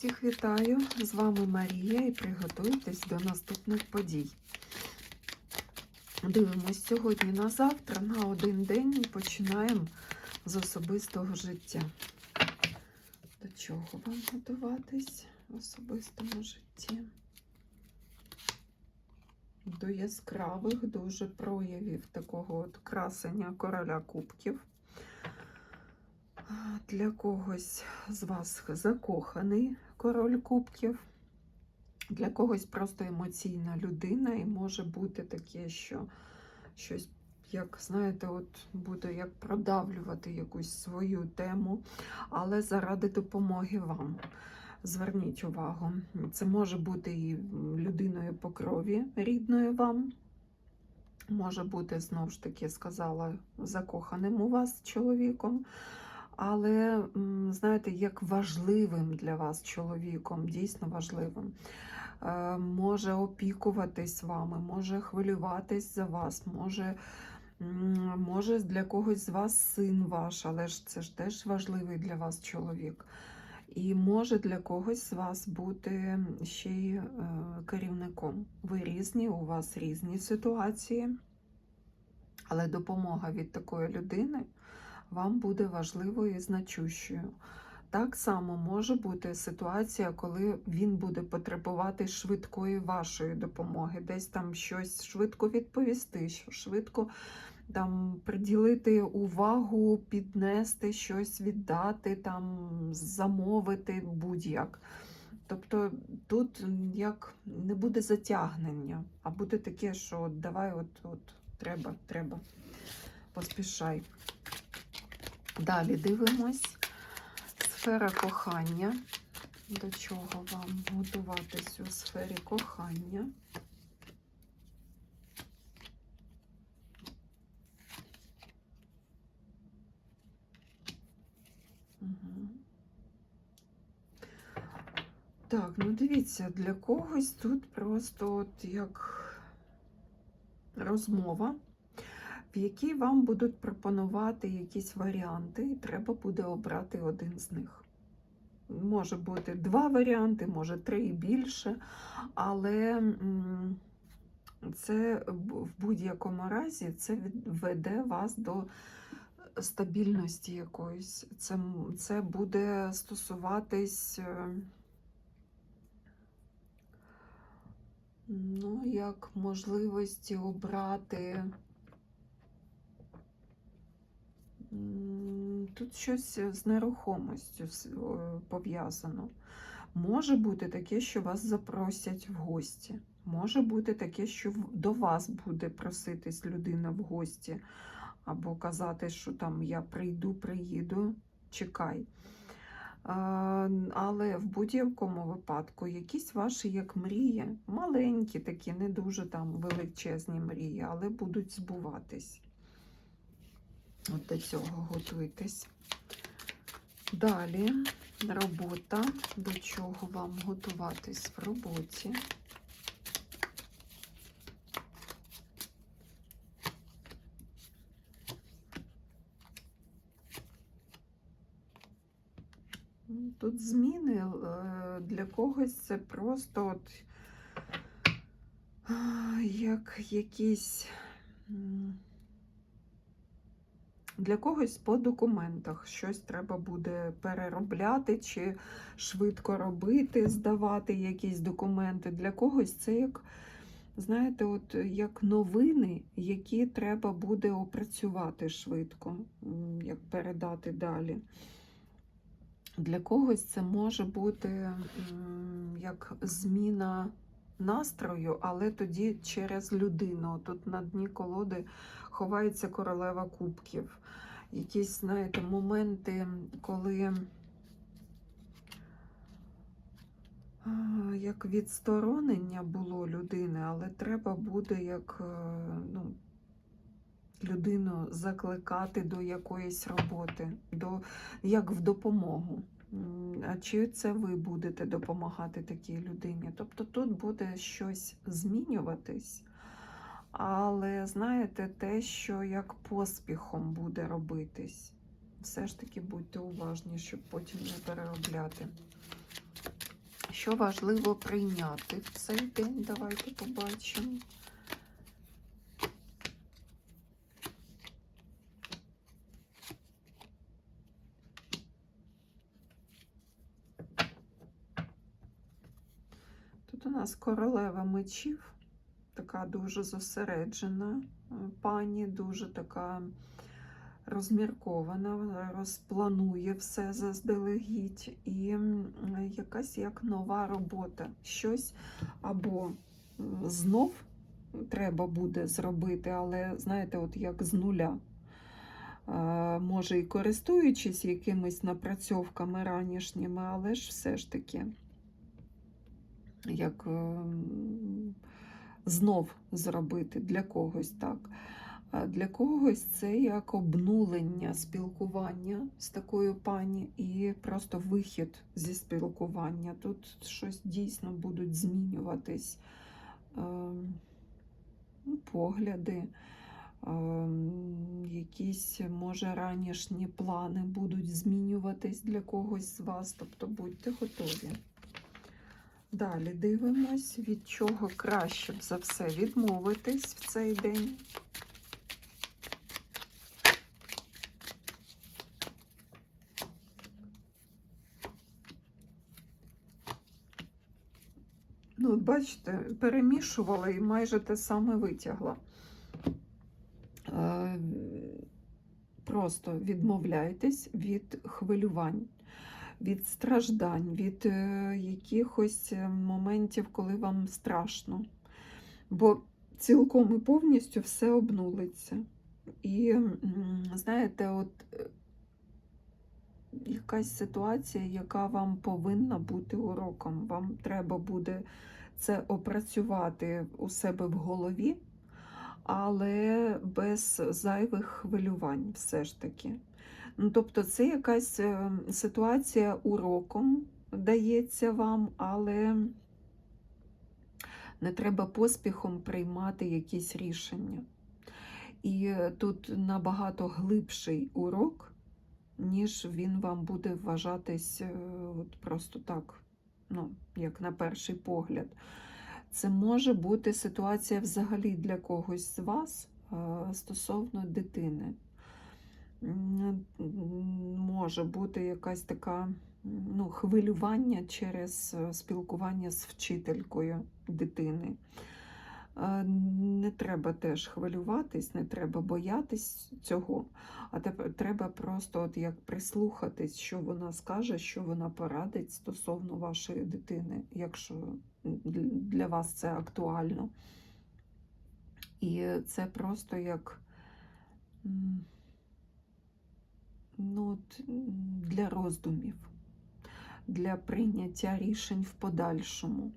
Всіх вітаю! З вами Марія і приготуйтесь до наступних подій. Дивимось сьогодні на завтра, на один день і починаємо з особистого життя. До чого вам готуватись в особистому житті? До яскравих дуже проявів такого от красення короля кубків. Для когось з вас закоханий король кубків, для когось просто емоційна людина, і може бути таке, що щось, як знаєте, от буде як продавлювати якусь свою тему, але заради допомоги вам. Зверніть увагу, це може бути і людиною по крові рідною вам. Може бути, знову ж таки, сказала, закоханим у вас чоловіком. Але, знаєте, як важливим для вас чоловіком, дійсно важливим. Е, Може опікуватись вами, може хвилюватись за вас, може, може для когось з вас син ваш, але ж це ж теж важливий для вас чоловік. І може для когось з вас бути ще й е, керівником. Ви різні, у вас різні ситуації, але допомога від такої людини вам буде важливою і значущою. Так само може бути ситуація, коли він буде потребувати швидкої вашої допомоги, десь там щось швидко відповісти, швидко там приділити увагу, піднести щось, віддати, там замовити будь-як. Тобто тут як не буде затягнення, а буде таке, що от давай, от, от треба, треба, поспішай. Далі дивимось. Сфера кохання. До чого вам готуватись у сфері кохання? Так, ну дивіться, для когось тут просто от як розмова в якій вам будуть пропонувати якісь варіанти, і треба буде обрати один з них. Може бути два варіанти, може три і більше, але це в будь-якому разі це веде вас до стабільності якоїсь. Це, Це буде стосуватись. Е, ну, як можливості обрати Тут щось з нерухомістю пов'язано. Може бути таке, що вас запросять в гості. Може бути таке, що до вас буде проситись людина в гості, або казати, що там я прийду, приїду, чекай. Але в будь-якому випадку якісь ваші як мрії, маленькі, такі, не дуже там величезні мрії, але будуть збуватись. От до цього готуйтесь. Далі робота, до чого вам готуватись в роботі. Тут зміни е, для когось це просто от як якісь. Для когось по документах щось треба буде переробляти чи швидко робити, здавати якісь документи. Для когось це як, знаєте, от як новини, які треба буде опрацювати швидко, як передати далі. Для когось це може бути як зміна настрою, але тоді через людину. Тут на дні колоди ховається королева кубків. Якісь, знаєте, моменти, коли як відсторонення було людини, але треба буде як е, ну, людину закликати до якоїсь роботи, до, як в допомогу. Чи це ви будете допомагати такій людині? Тобто тут буде щось змінюватись, але знаєте, те, що як поспіхом буде робитись, все ж таки будьте уважні, щоб потім не переробляти. Що важливо прийняти в цей день? Давайте побачимо. Тут у нас королева мечів, така дуже зосереджена е, пані, дуже така розміркована, розпланує все заздалегідь. І якась як нова робота. Щось або знов треба буде зробити, але знаєте, от як з нуля. Е, Може, і користуючись якимись напрацьовками ранішніми, але ж все ж таки як ем, знов зробити для когось так. Для когось це як обнулення спілкування з такою пані і просто вихід зі спілкування. Тут щось дійсно будуть змінюватись ем, ну, погляди, ем, якісь, може, ранішні плани будуть змінюватись для когось з вас, тобто будьте готові. Далі дивимось, від чого краще б за все відмовитись в цей день. Ну, бачите, перемішувала і майже те саме витягла. Е, Просто відмовляйтесь від хвилювань від страждань, від е, якихось е, моментів, коли вам страшно. Бо цілком і повністю все обнулиться. І, знаєте, от е, якась ситуація, яка вам повинна бути уроком. Вам треба буде це опрацювати у себе в голові, але без зайвих хвилювань все ж таки. Ну, тобто це якась е, ситуація уроком дається вам, але не треба поспіхом приймати якісь рішення. І тут набагато глибший урок, ніж він вам буде вважатись е, от просто так, ну, як на перший погляд. Це може бути ситуація взагалі для когось з вас е, стосовно дитини. Може бути якась така ну, хвилювання через е, спілкування з вчителькою дитини. Е, Не треба теж хвилюватись, не треба боятись цього, а треба просто от як прислухатись, що вона скаже, що вона порадить стосовно вашої дитини, якщо для вас це актуально. І це просто як ну, для роздумів, для прийняття рішень в подальшому.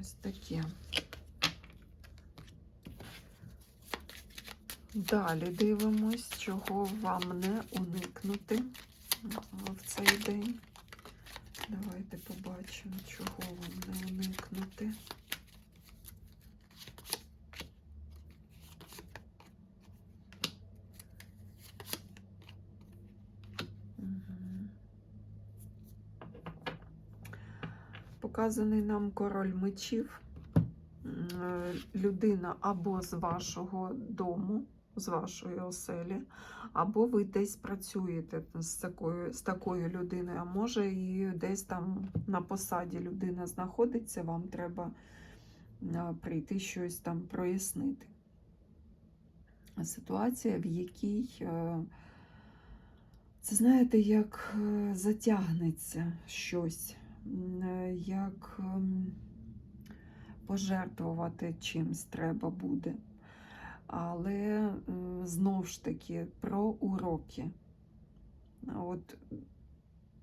Ось таке. Далі дивимось, чого вам не уникнути в цей день. Давайте побачимо, чого вам не уникнути. Мгм. Показаний нам король мечів. Е, Людина або з вашого дому, з вашої оселі, або ви десь працюєте з такою, з такою людиною, а може і десь там на посаді людина знаходиться, вам треба е, прийти щось там прояснити. Ситуація, в якій е, це знаєте, як затягнеться щось, як ем, пожертвувати чимсь треба буде. Але знову ж таки про уроки. От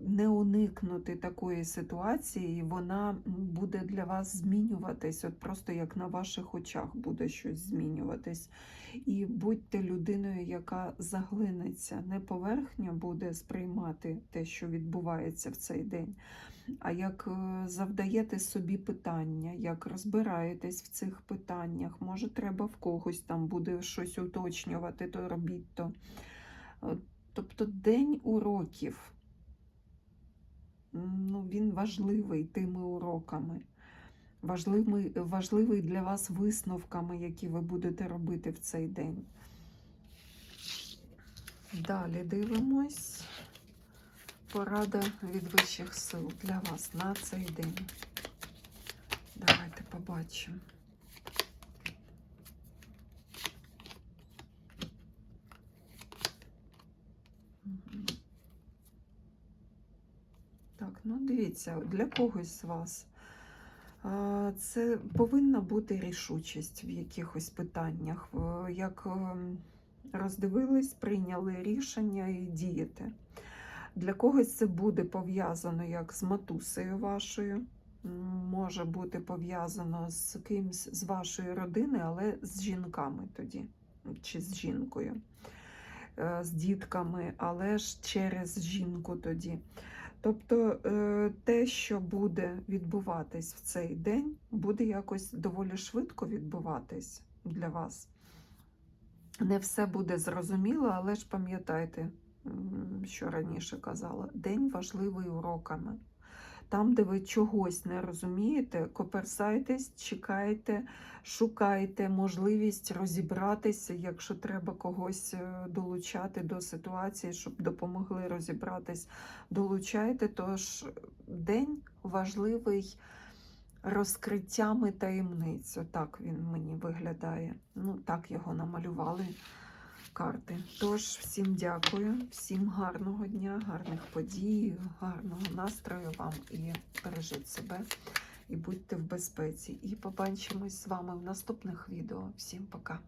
не уникнути такої ситуації, вона буде для вас змінюватись, от просто як на ваших очах буде щось змінюватись. І будьте людиною, яка заглинеться, не поверхня буде сприймати те, що відбувається в цей день, а як е, завдаєте собі питання, як розбираєтесь в цих питаннях, може, треба в когось там буде щось уточнювати, то робіть то. Е, Тобто день уроків. Ну, він важливий тими уроками. Важливий, важливий для вас висновками, які ви будете робити в цей день. Далі дивимось. Порада від вищих сил для вас на цей день. Давайте побачимо. Ну дивіться, для когось з вас це повинна бути рішучість в якихось питаннях. Як ем, роздивились, прийняли рішення і дієте. Для когось це буде пов'язано як з матусею вашою, може бути пов'язано з кимсь з вашої родини, але з жінками тоді, чи з жінкою, е, з дітками, але ж через жінку тоді. Тобто е, те, що буде відбуватись в цей день, буде якось доволі швидко відбуватись для вас. Не все буде зрозуміло, але ж пам'ятайте, що раніше казала, день важливий уроками. Там, де ви чогось не розумієте, коперсайтесь, чекайте, шукайте можливість розібратися, якщо треба когось е, долучати до ситуації, щоб допомогли розібратись, долучайте. Тож день важливий розкриттями таємниць. Отак він мені виглядає. Ну, так його намалювали карти. Тож, всім дякую, всім гарного дня, гарних подій, гарного настрою вам і бережіть себе і будьте в безпеці. І побачимось з вами в наступних відео. Всім пока!